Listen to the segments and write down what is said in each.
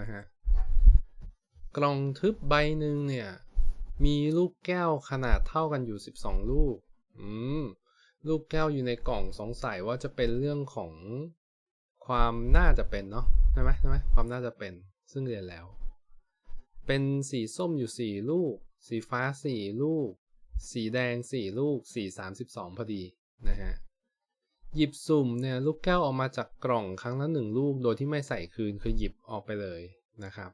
นะฮะ กล่องทึบใบหนึ่งเนี่ย มีลูกแก้วขนาดเท่ากันอยู่ 12 ลูก อืม ลูกแก้วอยู่ในกล่องสงสัยว่าจะเป็นเรื่องของความน่าจะเป็นเนาะใช่ไหมใช่ไหมความน่าจะเป็น ซึ่งเรียนแล้ว เป็นสีส้มอยู่ 4 ลูก สีฟ้า 4 ลูก สีแดง 4 ลูก สี32 พอดีนะฮะ หยิบสุ่มเนี่ยลูกแก้วออกมาจากกล่องครั้งละหนึ่งลูกโดยที่ไม่ใส่คืนคือหยิบออกไปเลยนะครับ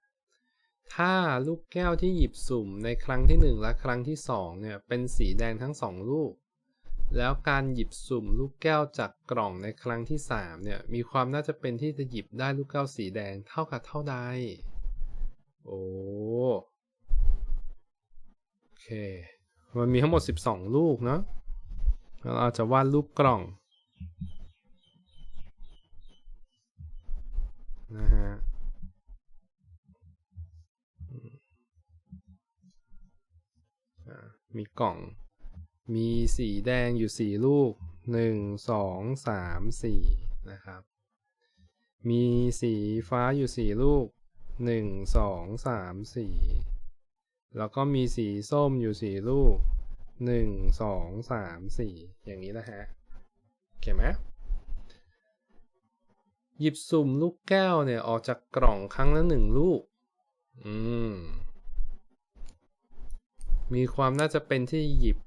ถ้าลูกแก้วที่หยิบสุ่มในครั้งที่ 1 และครั้งที่2เนี่ยเป็นสีแดงทั้ง 2 ลูก แล้วการหยิบสุ่มลูกแก้วจากกล่องในครั้งที่3เนี่ยมีความน่าจะเป็นที่จะหยิบได้ลูกแก้วสีแดงเท่ากับเท่าใด โอ้โอเค มันมีทั้งหมด 12 ลูกเนาะเราจะวาดรูปกล่อง นะฮะมีกล่อง มีสีแดงอยู่สี่ลูกหนึ่งสองสามสี่นะครับ มีสีฟ้าอยู่สี่ลูกหนึ่งสองสามสี่แล้วก็มีสีส้มอยู่สี่ลูกหนึ่งสองสามสี่อย่างนี้นะฮะ คไหมหยิบสุ่มลูกแก้วเนี่ยออกจากกล่องครั้งละหนึ่งลูก อืม มีความน่าจะเป็นที่หยิบ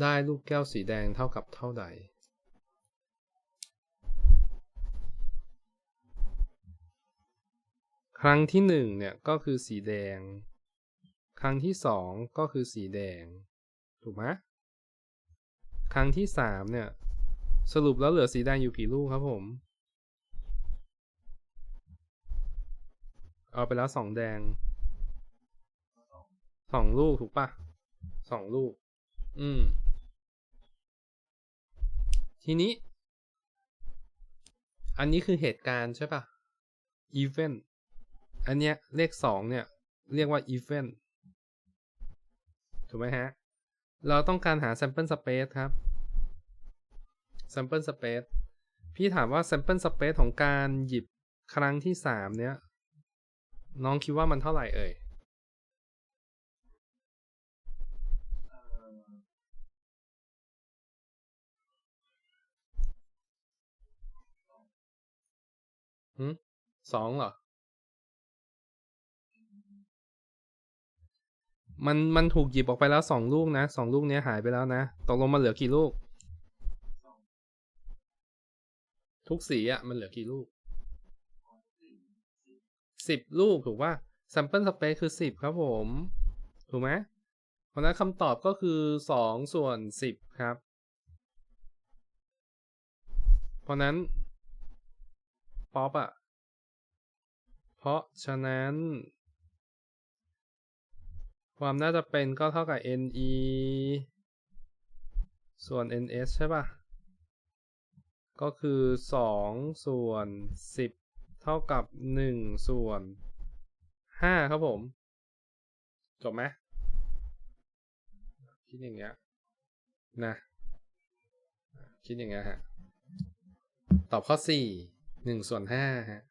ได้ลูกแก้วสีแดงเท่ากับเท่าใด ครั้งที่หนึ่งเนี่ยก็คือสีแดง ครั้งที่สองก็คือสีแดง ถูกไหมครั้งที่สามเนี่ย สรุปแล้วเหลือสีแดงอยู่กี่ลูกครับผม เอาไปแล้วสองแดง สองลูกถูกปะสองลูก อืม ทีนี้ อันนี้คือเหตุการณ์ใช่ปะ event อันเนี้ยเลขสองเนี่ย เรียกว่า event ถูกไหมฮะ เราต้องการหา sample space ครับ sample space พี่ถามว่า sample space ของการหยิบครั้งที่สามเนี้ย น้องคิดว่ามันเท่าไหร่เอ่ยหืมสองเหรอ มันมันถูกหยิบออกไปแล้วสองลูกนะสองลูกเนี้ยหายไปแล้วนะ ตกลงมันเหลือกี่ลูก ทุกสีอะมันเหลือกี่ลูกสิบลูกถูกป่ะ sample space คือสิบครับผม ถูกไหมเพราะนั้นคำตอบก็คือสองส่วนสิบครับ เพราะนั้นป๊อปอะเพราะฉะนั้น ความน่าจะเป็นก็เท่ากับ ne ส่วน ns ใช่ป่ะ ก็คือสองส่วนสิบเท่ากับหนึ่งส่วนห้าครับผม จบไหมคิดอย่างเงี้ยนะคิดอย่างเงี้ยฮะ ตอบข้อสี่หนึ่งส่วนห้าฮะ